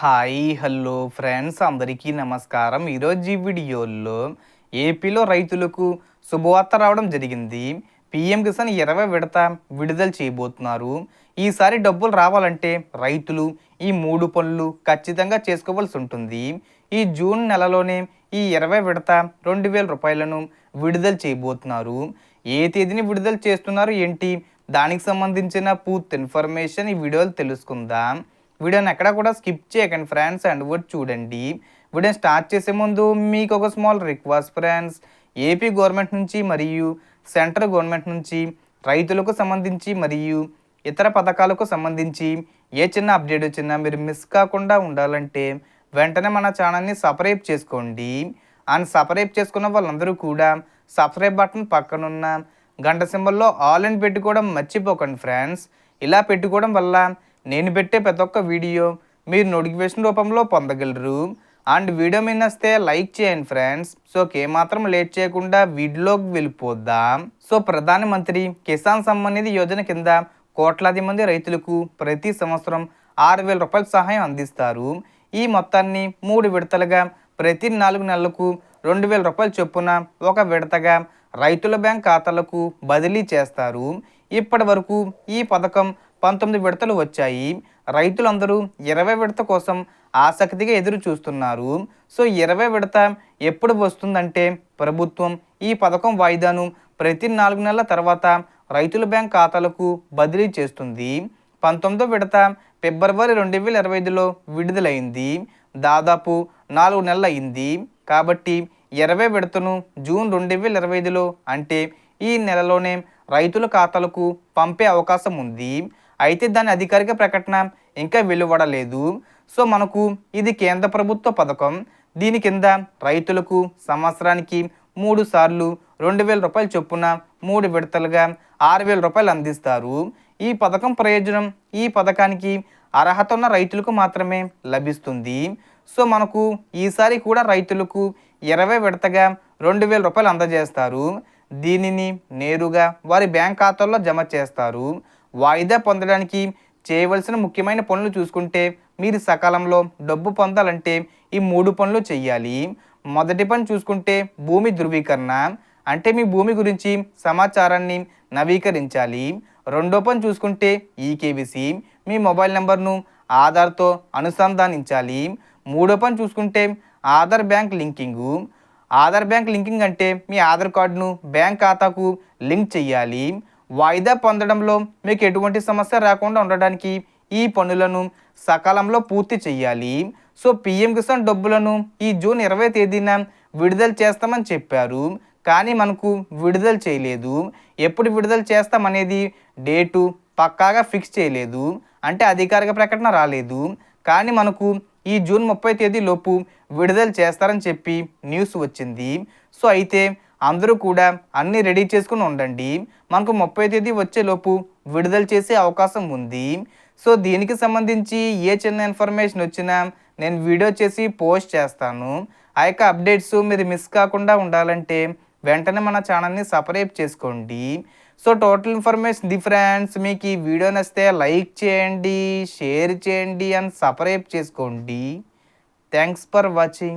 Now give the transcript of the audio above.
Hi hello friends అందరికీ నమస్కారం. ఈరోజు ఈ వీడియోలో ఏపీలో రైతులకు శుభవార్త రావడం జరిగింది. పిఎం కిసాన్ ఇరవై విడత విడుదల చేయబోతున్నారు. ఈసారి డబ్బులు రావాలంటే రైతులు ఈ మూడు పనులు ఖచ్చితంగా చేసుకోవాల్సి ఉంటుంది. ఈ జూన్ నెలలోనే ఈ ఇరవై విడత రెండు వేల రూపాయలను విడుదల చేయబోతున్నారు. ఏ తేదీని విడుదల చేస్తున్నారు ఏంటి? దానికి సంబంధించిన పూర్తి ఇన్ఫర్మేషన్ ఈ వీడియోలు తెలుసుకుందాం. వీడియోని ఎక్కడ కూడా స్కిప్ చేయకండి ఫ్రెండ్స్ అండ్ వర్డ్ చూడండి. వీడియోని స్టార్ట్ చేసే ముందు మీకు ఒక small request friends. AP government నుంచి మరియు సెంట్రల్ గవర్నమెంట్ నుంచి రైతులకు సంబంధించి మరియు ఇతర పథకాలకు సంబంధించి ఏ చిన్న అప్డేట్ వచ్చినా మీరు మిస్ కాకుండా ఉండాలంటే వెంటనే మన ఛానల్ని సపరేట్ చేసుకోండి. అండ్ సపరేట్ చేసుకున్న వాళ్ళందరూ కూడా సబ్స్క్రైబ్ బటన్ పక్కనున్న గంట సింబల్లో ఆల్ అండ్ పెట్టుకోవడం మర్చిపోకండి ఫ్రెండ్స్. ఇలా పెట్టుకోవడం వల్ల నేను పెట్టే ప్రతి ఒక్క వీడియో మీరు నోటిఫికేషన్ రూపంలో పొందగలరు. అండ్ వీడియో మీద వస్తే లైక్ చేయండి ఫ్రెండ్స్. సో ఏమాత్రం లేట్ చేయకుండా వీడియోలోకి వెళ్ళిపోద్దాం సో ప్రధానమంత్రి కిసాన్ సమ్మాన్ నిధి యోజన కింద కోట్లాది మంది రైతులకు ప్రతి సంవత్సరం ఆరు వేల రూపాయల సహాయం అందిస్తారు. ఈ మొత్తాన్ని మూడు విడతలుగా ప్రతి నాలుగు నెలలకు రెండు వేల రూపాయల చొప్పున ఒక విడతగా రైతుల బ్యాంక్ ఖాతాలకు బదిలీ చేస్తారు. ఇప్పటి వరకు ఈ పథకం పంతొమ్మిది విడతలు వచ్చాయి. రైతులందరూ ఇరవై విడత కోసం ఆసక్తిగా ఎదురు చూస్తున్నారు సో ఇరవై విడత ఎప్పుడు వస్తుందంటే ప్రభుత్వం ఈ పథకం వాయిదాను ప్రతి నాలుగు నెలల తర్వాత రైతుల బ్యాంక్ ఖాతాలకు బదిలీ చేస్తుంది. పంతొమ్మిదో విడత ఫిబ్రవరి రెండు వేల ఇరవై ఐదులో విడుదలైంది. దాదాపు నాలుగు నెలలు అయింది కాబట్టి ఇరవై విడతను జూన్ రెండు వేల ఇరవై ఐదులో అంటే ఈ నెలలోనే రైతుల ఖాతాలకు పంపే అవకాశం ఉంది. అయితే దాని అధికారిక ప్రకటన ఇంకా వెలువడలేదు. సో మనకు ఇది కేంద్ర ప్రభుత్వ పథకం. దీని కింద రైతులకు సంవత్సరానికి మూడు సార్లు రెండు వేల రూపాయలు చొప్పున మూడు విడతలుగా ఆరు వేల రూపాయలు అందిస్తారు. ఈ పథకం ప్రయోజనం ఈ పథకానికి అర్హత ఉన్న రైతులకు మాత్రమే లభిస్తుంది. సో మనకు ఈసారి కూడా రైతులకు ఇరవై విడతగా రెండు వేల రూపాయలు అందజేస్తారు. దీనిని నేరుగా వారి బ్యాంక్ ఖాతాల్లో జమ చేస్తారు. వాయిదా పొందడానికి చేయవలసిన ముఖ్యమైన పనులు చూసుకుంటే మీరు సకాలంలో డబ్బు పొందాలంటే ఈ మూడు పనులు చెయ్యాలి. మొదటి పని చూసుకుంటే భూమి ధృవీకరణ అంటే మీ భూమి గురించి సమాచారాన్ని నవీకరించాలి. రెండో పని చూసుకుంటే ఈకేబీసీ మీ మొబైల్ నెంబర్ను ఆధార్తో అనుసంధానించాలి. మూడో పని చూసుకుంటే Aadhaar bank linking Aadhaar bank linking అంటే మీ ఆధార్ కార్డును బ్యాంక్ ఖాతాకు లింక్ చేయాలి వాయిదా పొందడంలో మీకు ఎటువంటి సమస్య రాకుండా ఉండడానికి ఈ పనులను సకాలంలో పూర్తి చేయాలి సో పిఎం కిసాన్ డబ్బులను ఈ జూన్ ఇరవై తేదీన విడుదల చేస్తామని చెప్పారు. కానీ మనకు విడుదల చేయలేదు. ఎప్పుడు విడుదల చేస్తామనేది డేటు పక్కాగా ఫిక్స్ చేయలేదు. అంటే అధికారిక ప్రకటన రాలేదు. కానీ మనకు ఈ జూన్ ముప్పై తేదీలోపు విడుదల చేస్తారని చెప్పి న్యూస్ వచ్చింది. సో అయితే అందరూ కూడా అన్నీ రెడీ చేసుకుని ఉండండి. మనకు ముప్పై తేదీ వచ్చేలోపు విడుదల చేసే అవకాశం ఉంది. సో దీనికి సంబంధించి ఏ చిన్న ఇన్ఫర్మేషన్ వచ్చినా నేను వీడియో చేసి పోస్ట్ చేస్తాను. ఆ యొక్క అప్డేట్స్ మీరు మిస్ కాకుండా ఉండాలంటే వెంటనే మన ఛానల్ని సపరేట్ చేసుకోండి. So total information the friends మీకు ఈ వీడియో నచ్చితే లైక్ చేయండి షేర్ చేయండి అండ్ సపరేట్ చేసుకోండి. Thanks for watching.